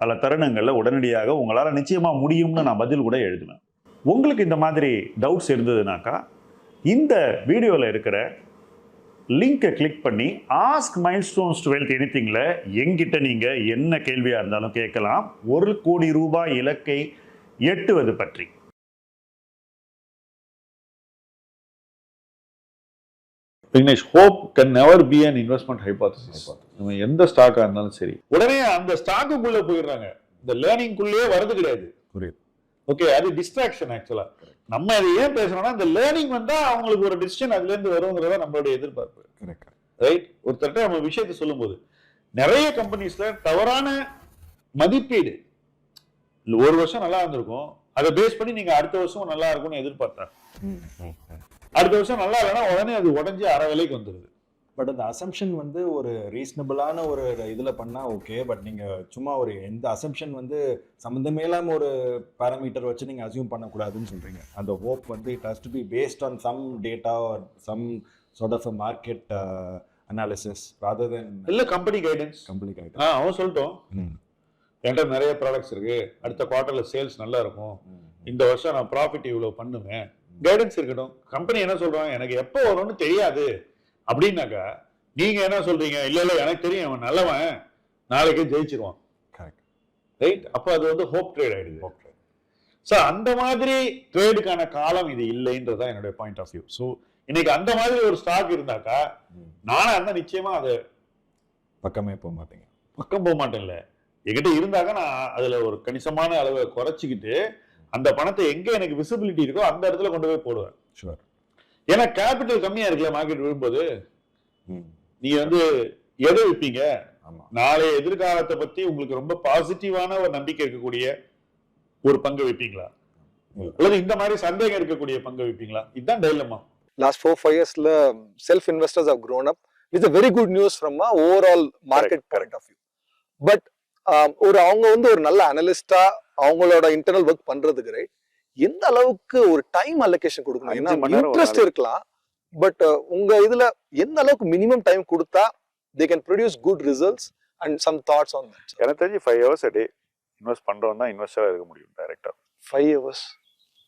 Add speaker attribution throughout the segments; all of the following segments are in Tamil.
Speaker 1: பல தருணங்களில் உடனடியாக உங்களால் நிச்சயமாக முடியும்னு நான் பதில் கூட எழுதுவேன். உங்களுக்கு இந்த மாதிரி டவுட்ஸ் இருந்ததுனாக்கா இந்த வீடியோவில் இருக்கிற லிங்கை கிளிக் பண்ணி ஆஸ்க் மைல் ஸ்டோன்ஸ் டுவெல்த் எனித்திங்கில் எங்கிட்ட நீங்கள் என்ன கேள்வியாக இருந்தாலும் கேட்கலாம். ஒரு கோடி ரூபாய் இலக்கை எட்டுவது பற்றி.
Speaker 2: Vignesh hope can never be an investment hypothesis நம்ம எந்த ஸ்டாக்கா இருந்தாலும் சரி. உடனே அந்த ஸ்டாக்குக்குள்ள போயிடுறாங்க. இந்த லேர்னிங்குள்ளேயே வரது கிடையாது.
Speaker 3: புரியுது.
Speaker 2: ஓகே அது டிஸ்ட்ராக்ஷன் ஆக்சுவலா நம்ம அதை ஏன் பேசுறோம்னா இந்த லேர்னிங் வந்தா அவங்களுக்கு ஒரு டிசிஷன் அதுல இருந்து வருங்கிறத நம்மளுடைய எதிர்பார்ப்பு.
Speaker 3: கரெக்ட்
Speaker 2: ரைட் ஒருத்தர்ட்ட நம்ம விஷயத்தை சொல்லும்போது நிறைய கம்பெனிஸ்ல தவறான மதிப்பீடு. ஒரு வருஷம் நல்லா இருந்திருக்கும். அதை பேஸ் பண்ணி நீங்க அடுத்த வருஷம் நல்லா இருக்கும்னு எதிர்பார்த்தா. அடுத்த வருஷம் நல்லா இல்லைன்னா உடனே அது உடஞ்சி அரை விலைக்கு வந்துருது.
Speaker 3: பட் அந்த அசம்ஷன் வந்து ஒரு ரீசனபிளான ஒரு இதுல பண்ணா ஓகே பட் நீங்க சும்மா ஒரு எந்த அசம்ஷன் வந்து சம்மந்தமே இல்லாம ஒரு பேராமீட்டர் வச்சு நீங்க அசியூம் பண்ணக்கூடாதுன்னு சொல்றீங்க. அந்த ஹோப் வந்து it has to be based on some data or some sort of a market analysis rather than
Speaker 2: இல்ல கம்பெனி கைடன்ஸ்
Speaker 3: கம்ப்ளீட் ஆகிட்டு
Speaker 2: ஆ அவன் சொல்லிட்டோம். என்கிட்ட நிறைய ப்ராடக்ட்ஸ் இருக்கு. அடுத்த குவார்ட்டர்ல சேல்ஸ் நல்லா இருக்கும். இந்த வருஷம் நான் ப்ராஃபிட் இவ்வளவு பண்ணுவேன். கைடன்ஸ் இருக்கட்டும் கம்பெனி என்ன சொல்றாங்க? எனக்கு எப்போ வரும்னு தெரியாது. அப்படின்னாக்கா நீங்க என்ன சொல்றீங்க? இல்ல இல்ல எனக்கு தெரியும். அவன் நல்லவன். நாளைக்கே ஜெயிச்சிருவான்.
Speaker 3: கரெக்ட்
Speaker 2: ரைட் அப்போ அது வந்து ஹோப் ட்ரேட் ஆயிடுது.
Speaker 3: ஓகே
Speaker 2: ஸோ அந்த மாதிரி ட்ரேடுக்கான காலம் இது இல்லைன்றது தான் என்னுடைய பாயிண்ட் ஆஃப் வியூ ஸோ இன்னைக்கு அந்த மாதிரி ஒரு ஸ்டாக் இருந்தாக்கா நானா இருந்தா நிச்சயமா அதை
Speaker 3: பக்கமே போக மாட்டீங்க.
Speaker 2: பக்கம் போக மாட்டேன்ல. என்கிட்ட இருந்தாக்க நான் அதுல ஒரு கணிசமான அளவை குறைச்சிக்கிட்டு அந்த பணத்தை எங்க எனக்கு விசிபிலிட்டி இருக்கோ அந்த இடத்துல கொண்டு போய் போடுவேன்.
Speaker 3: ஷுவர்
Speaker 2: ஏன்னா கேபிட்டல் கம்மியா இருக்குல்ல மார்க்கெட் விழும்போது? நீங்க வந்து எதை விற்பீங்க
Speaker 3: ஆமா.
Speaker 2: நாளைய எதிர்காலத்தை பத்தி உங்களுக்கு ரொம்ப பாசிட்டிவான ஒரு நம்பிக்கை இருக்கக்கூடிய ஒரு பங்கு வைப்பீங்களா. அல்லது இந்த மாதிரி சந்தேகம் இருக்கக்கூடிய பங்கு வைப்பீங்களா? இதுதான் dilemma
Speaker 4: years la self investors have grown up with a very good news from a overall market point of view. But um, ஒரு அவங்க வந்து ஒரு நல்ல அனலிஸ்டா அவங்களோட இன்டர்னல் ஒர்க் பண்றதுக்கு ரைட் எந்த அளவுக்கு ஒரு டைம் அலோகேஷன் கொடுக்கணும்? ஏன்னா இன்ட்ரெஸ்ட். இருக்கலாம் பட் உங்க இதுல எந்த அளவுக்கு மினிமம் டைம் கொடுத்தா they can produce good results and some thoughts on that
Speaker 5: எனக்கு தெரிஞ்சு ஃபைவ் ஹவர்ஸ் டே இன்வெஸ்ட் பண்றவன் தான் இன்வெஸ்டராக இருக்க முடியும் டைரக்டா
Speaker 4: ஃபைவ் ஹவர்ஸ்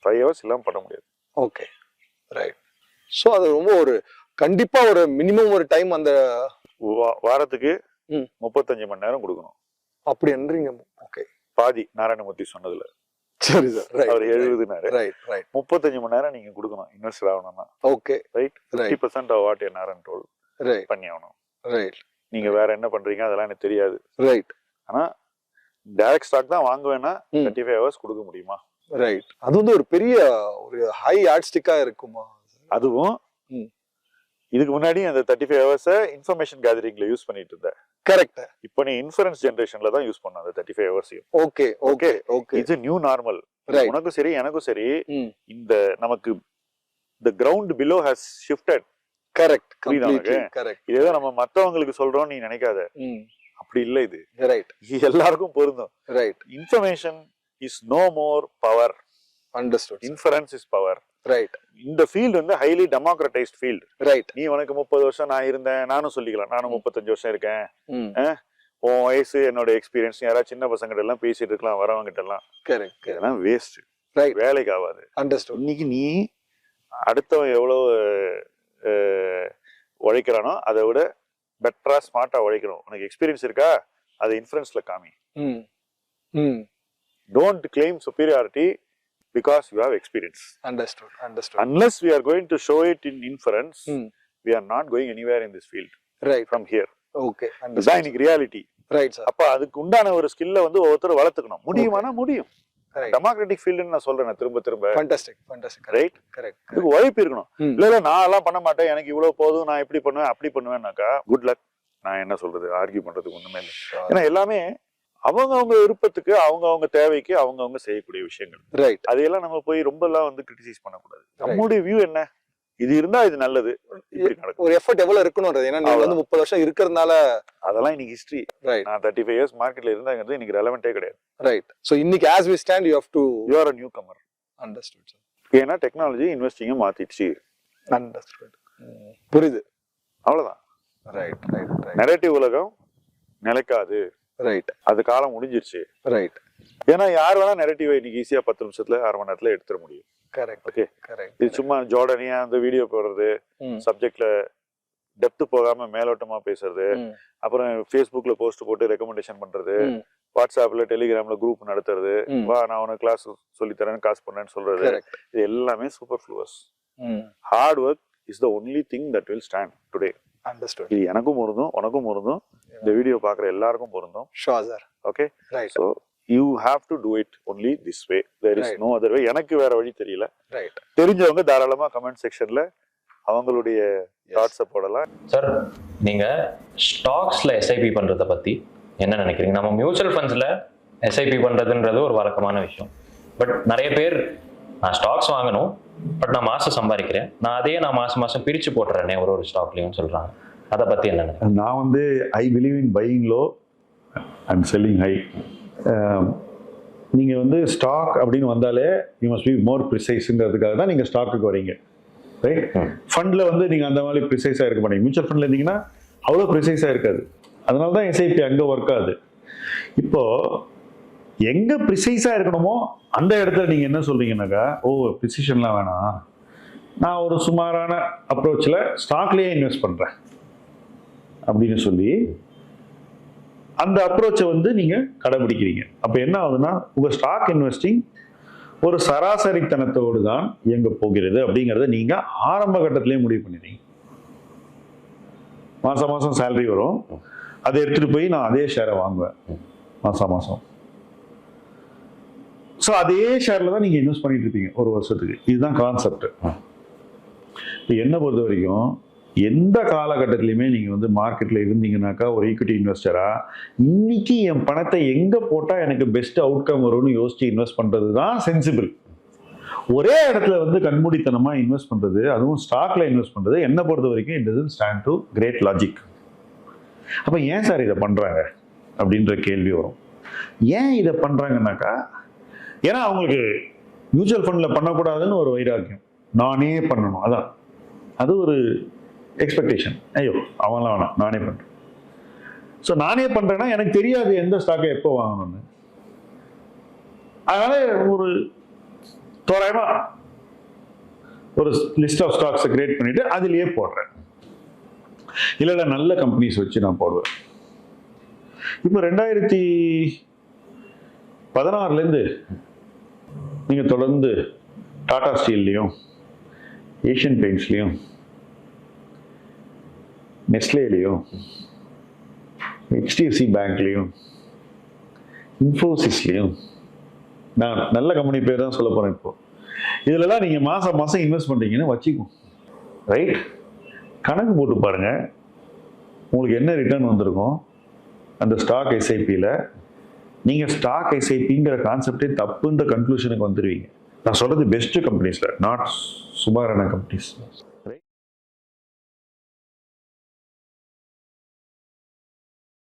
Speaker 5: ஃபைவ் ஹவர்ஸ் இல்லாமல் பண்ண முடியாது.
Speaker 4: ஓகே ரைட் ஸோ அது ரொம்ப ஒரு கண்டிப்பா ஒரு மினிமம் ஒரு டைம் அந்த
Speaker 5: வாரத்துக்கு. முப்பத்தஞ்சு மணி நேரம் கொடுக்கணும்.
Speaker 4: அப்படி என்றீங்க. ஓகே
Speaker 5: பாதி நாராயணமூர்த்தி சொன்னதுல.
Speaker 4: சரி சார்
Speaker 5: அவர் எழுபதுனாரு
Speaker 4: ரைட் ரைட்
Speaker 5: முப்பத்தஞ்சு மணி நேரம் நீங்க கொடுக்கணும். இன்வெஸ்டர் ஆகணும்னா.
Speaker 4: Okay
Speaker 5: right fifty percent what N Narayan toll
Speaker 4: right
Speaker 5: பண்ணி ஆகணும்.
Speaker 4: ரைட்
Speaker 5: நீங்க வேற என்ன பண்றீங்க? அதெல்லாம் எனக்கு தெரியாது.
Speaker 4: ரைட்
Speaker 5: ஆனா டைரக்ட் ஸ்டாக் தான் வாங்குவேன்னா. தேர்ட்டி ஃபைவ் ஹவர்ஸ் கொடுக்க முடியுமா?
Speaker 4: ரைட் அது வந்து ஒரு பெரிய ஒரு ஹை ஆர்ட்ஸ்டிக்கா இருக்குமா?
Speaker 5: அதுவும். இதுக்கு முன்னாடி அந்த தேர்ட்டி ஃபைவ் ஹவர்ஸை இன்ஃபர்மேஷன் கேதரிங்ல யூஸ் பண்ணிட்டு இருந்தேன்.
Speaker 4: கரெக்ட்
Speaker 5: இப்போ நீ இன்ஃபரன்ஸ் ஜென்ரேஷன்ல தான் யூஸ் பண்ண அந்த தேர்ட்டி ஃபைவ் ஹவர்ஸையும்
Speaker 4: ஓகே ஓகே ஓகே
Speaker 5: இது நியூ நார்மல் உனக்கும் சரி எனக்கும் சரி இந்த நமக்கு the ground below has shifted
Speaker 4: correct? Correct
Speaker 5: இதேதான் நம்ம மத்தவங்களுக்கு சொல்றோம் நீ நினைக்காத. அப்படி இல்ல இது.
Speaker 4: ரைட்
Speaker 5: எல்லாருக்கும் பொருந்தும்.
Speaker 4: Right
Speaker 5: information is no more power
Speaker 4: understood
Speaker 5: inference is power
Speaker 4: right
Speaker 5: இந்த ஃபீல்டு வந்து ஹைலி டெமோக்ரட்டைஸ்ட் ஃபீல்டு
Speaker 4: ரைட்
Speaker 5: நீ உனக்கு முப்பது வருஷம் நான் இருந்தேன் நானும் சொல்லிக்கலாம். நானும் முப்பத்தஞ்சு வருஷம் இருக்கேன். உன் வயசு என்னோட எக்ஸ்பீரியன்ஸ் யாராவது சின்ன பசங்கிட்ட எல்லாம் பேசிட்டு இருக்கலாம் வரவங்கிட்ட எல்லாம்.
Speaker 4: கரெக்ட்
Speaker 5: இதெல்லாம் வேஸ்ட்
Speaker 4: ரைட்
Speaker 5: வேலைக்கு ஆகாது.
Speaker 4: அண்டர்ஸ்டுட்
Speaker 5: இன்னைக்கு நீ அடுத்தவன் எவ்வளவு உழைக்கிறானோ அதை விட பெட்டரா ஸ்மார்ட்டா உழைக்கணும். உனக்கு எக்ஸ்பீரியன்ஸ் இருக்கா? அதை இன்ஃபரன்ஸ்ல காமி.
Speaker 4: ம். ம்.
Speaker 5: Don't claim superiority because you have experience
Speaker 4: understood understood
Speaker 5: unless we are going to show it in inference
Speaker 4: hmm
Speaker 5: we are not going anywhere in this field
Speaker 4: right
Speaker 5: from here
Speaker 4: okay
Speaker 5: இதுதான் இன்னைக்கு ரியாலிட்டி
Speaker 4: ரைட் சார்
Speaker 5: அப்ப அதுக்கு உண்டான ஒரு ஸ்கில்ல வந்து ஒவ்வொருத்தர் வளர்த்துக்கணும். முடியுமானா முடியும்.
Speaker 4: ரைட்
Speaker 5: டெமோக்ராட்டிக் ஃபீல்டுன்னு நான் சொல்றேன் திரும்ப திரும்ப.
Speaker 4: ஃபண்டாஸ்டிக் ஃபண்டாஸ்டிக்
Speaker 5: ரைட்
Speaker 4: கரெக்ட்
Speaker 5: இதுக்கு உழைப்பு இருக்கணும்.
Speaker 4: ம்.
Speaker 5: இல்ல இல்ல நான் எல்லாம் பண்ண மாட்டேன். எனக்கு இவ்வளவு போதும் நான் இப்படி பண்ணுவேன் அப்படி பண்ணுவேன்னாக்கா குட் லக் நான் என்ன சொல்றது ஆர்கியூ பண்றதுக்கு ஒண்ணுமே இல்லை. ஏன்னா எல்லாமே
Speaker 6: அவங்க அவங்க விருப்பத்துக்கு அவங்க அவங்க தேவைக்கு அவங்க அவங்க செய்யக்கூடிய விஷயங்கள்.
Speaker 4: ரைட்
Speaker 6: அதையெல்லாம் நம்ம போய் ரொம்ப எல்லாம் வந்து கிரிட்டிசைஸ் பண்ணக்கூடாது. நம்மளுடைய வியூ என்ன? இது இருந்தா இது நல்லது.
Speaker 4: ஒரு எஃபர்ட் எவ்வளவு இருக்கணும்ன்றது. ஏன்னா நீங்க வந்து முப்பது வருஷம் இருக்கிறதுனால
Speaker 6: அதெல்லாம் இன்னைக்கு ஹிஸ்டரி
Speaker 4: ரைட்
Speaker 6: நான் தேர்ட்டி ஃபைவ் இயர்ஸ் மார்க்கெட்ல இருந்தாங்கிறது இன்னைக்கு ரெலவெண்டே கிடையாது.
Speaker 4: ரைட் சோ இன்னைக்கு as we stand you have to
Speaker 6: you are a newcomer
Speaker 4: understood
Speaker 6: ஏன்னா டெக்னாலஜி இன்வெஸ்டிங்கும் மாத்திடுச்சு.
Speaker 4: அண்டர்ஸ்டுட் புரியுது.
Speaker 6: அவ்வளவுதான்.
Speaker 4: ரைட் ரைட் ரைட்
Speaker 6: நெரேட்டிவ் உலகம் நிலைக்காது.
Speaker 4: ரைட்
Speaker 6: அது காலம் முடிஞ்சிருச்சு.
Speaker 4: ரைட்
Speaker 6: ஏன்னா யார் வேணா நெரேட்டிவ் இன்னைக்கு ஈஸியா பத்து நிமிஷத்துல அரை மணி நேரத்துல எடுத்துட முடியும்.
Speaker 4: கரெக்ட்
Speaker 6: ஓகே
Speaker 4: கரெக்ட்
Speaker 6: இது சும்மா ஜோர்டனியா அந்த வீடியோ போடுறது. சப்ஜெக்ட்ல டெப்த் போகாம மேலோட்டமா பேசுறது. அப்புறம் ஃபேஸ்புக்ல போஸ்ட் போட்டு ரெக்கமெண்டேஷன் பண்றது. வாட்ஸ்அப்ல டெலிகிராம்ல குரூப் நடத்துறது. வா நான் உனக்கு கிளாஸ் சொல்லி தரேன் காசு பண்ணேன்னு சொல்றது. இது எல்லாமே superfluous hard work is the only thing that will stand today
Speaker 4: understood
Speaker 6: இது எனக்கும் பொருந்தும் உனக்கும் பொருந்தும். இந்த வீடியோ பாக்குற எல்லாருக்கும் பொருந்தும்.
Speaker 4: Sure sir
Speaker 6: okay
Speaker 4: right
Speaker 6: so you have to do it only this way there is. No other way எனக்கு வேற வழி தெரியல.
Speaker 4: ரைட்
Speaker 6: தெரிஞ்சவங்க தாராளமா கமெண்ட் செக்ஷன்ல அவங்களுடைய தாட்ஸை போடலாம்.
Speaker 7: சார் நீங்க ஸ்டாக்ஸ்ல எஸ்ஐபி பண்றத பத்தி என்ன நினைக்கிறீங்க? நம்ம மியூச்சுவல் ஃபண்ட்ஸ்ல எஸ்ஐபி பண்றதுன்றது ஒரு வழக்கமான விஷயம். பட் நிறைய பேர் நான் ஸ்டாக்ஸ் வாங்கணும் பட் நான் மாசம் சம்பாதிக்கிறேன். நான் அதையே நான் மாசம் மாசம் பிரிச்சு போட்டுறேனே ஒரு ஒரு ஸ்டாக்லயும் சொல்றாங்க. அதை பத்தி என்ன
Speaker 5: நான் வந்து I believe in buying low and selling high நீங்கள் வந்து ஸ்டாக் அப்படின்னு வந்தாலே யூ மஸ்ட் பி மோர் ப்ரிசைஸுங்கிறதுக்காக தான் நீங்கள் ஸ்டாக்குக்கு வரீங்க. ரைட். ஃபண்டில் வந்து நீங்கள் அந்த மாதிரி ப்ரிசைஸாக இருக்க மாட்டீங்க. மியூச்சுவல் ஃபண்டில் இருந்தீங்கன்னா அவ்வளோ ப்ரிசைஸாக இருக்காது. அதனால தான் எஸ்ஐபி அங்கே ஒர்க் ஆகுது. இப்போது எங்கே ப்ரிசைஸாக இருக்கணுமோ அந்த இடத்துல நீங்கள் என்ன சொல்கிறீங்கன்னாக்கா ஓ ப்ரிசிஷன்லாம் வேணாம். நான் ஒரு சுமாரான அப்ரோச்சில் ஸ்டாக்லேயே இன்வெஸ்ட் பண்ணுறேன் அப்படின்னு சொல்லி அந்த அப்ரோச்சை வந்து நீங்கள் கடைபிடிக்கிறீங்க. அப்போ என்ன ஆகுதுன்னா உங்கள் ஸ்டாக் இன்வெஸ்டிங் ஒரு சராசரித்தனத்தோடு தான் இயங்க போகிறது அப்படிங்கிறத நீங்கள் ஆரம்ப கட்டத்திலேயே முடிவு பண்ணிடுறீங்க. மாதம் மாதம் சேலரி வரும். அதை எடுத்துகிட்டு போய் நான் அதே ஷேரை வாங்குவேன். மாதம் மாதம் ஸோ அதே ஷேரில் தான் நீங்கள் இன்வெஸ்ட் பண்ணிட்டு இருப்பீங்க ஒரு வருஷத்துக்கு. இதுதான் கான்செப்ட் இப்போ என்ன பொறுத்த வரைக்கும் எந்த காலகட்டத்திலையுமே நீங்கள் வந்து மார்க்கெட்டில் இருந்தீங்கன்னாக்கா ஒரு ஈக்விட்டி இன்வெஸ்டராக இன்றைக்கி என் பணத்தை எங்கே போட்டால் எனக்கு பெஸ்ட் அவுட்கம் வரும்னு யோசித்து இன்வெஸ்ட் பண்ணுறது தான் சென்சிபிள் ஒரே இடத்துல வந்து கண்மூடித்தனமாக இன்வெஸ்ட் பண்ணுறது அதுவும் ஸ்டாக்ல இன்வெஸ்ட் பண்ணுறது என்னை பொறுத்த வரைக்கும் it doesn't stand to great logic அப்போ ஏன் சார் இதை பண்ணுறாங்க அப்படின்ற கேள்வி வரும். ஏன் இதை பண்ணுறாங்கனாக்கா ஏன்னா அவங்களுக்கு மியூச்சுவல் ஃபண்டில் பண்ணக்கூடாதுன்னு ஒரு வைராக்கியம். நானே பண்ணணும் அதான். அது ஒரு எக்ஸ்பெக்டேஷன் ஐயோ அவன்லாம் வேணாம். நானே பண்ணுறேன் ஸோ நானே பண்ணுறேன்னா எனக்கு தெரியாது எந்த ஸ்டாக்கை எப்போ வாங்கணும்னு. அதனால ஒரு தோராயமாக ஒரு லிஸ்ட் ஆஃப் ஸ்டாக்ஸை கிரியேட் பண்ணிட்டு அதுலேயே போடுறேன். இல்லை இல்லை நல்ல கம்பெனிஸ் வச்சு நான் போடுவேன். இப்போ ரெண்டாயிரத்தி பதினாறுலேருந்து நீங்கள் தொடர்ந்து டாடா ஸ்டீல்லையும் ஏஷியன் பெயிண்ட்ஸ்லேயும் நெஸ்லேலையும் ஹெச்டிஎஃப்சி பேங்க்லேயும் இன்ஃபோசிஸ்லேயும் நான் நல்ல கம்பெனி பேர் தான் சொல்ல போகிறேன் இப்போ. இதுலலாம் நீங்கள் மாதம் மாதம் இன்வெஸ்ட் பண்ணுறீங்கன்னு வச்சுக்கோ. ரைட் கணக்கு போட்டு பாருங்கள் உங்களுக்கு என்ன ரிட்டர்ன் வந்திருக்கும் அந்த ஸ்டாக் எஸ்ஐபியில் நீங்கள் ஸ்டாக் எஸ்ஐபிங்கிற கான்செப்டே தப்புன்ற கன்க்ளூஷனுக்கு வந்துடுவீங்க நான் சொல்கிறது பெஸ்ட்டு கம்பெனிஸில் நாட் சுமாரான கம்பெனிஸ்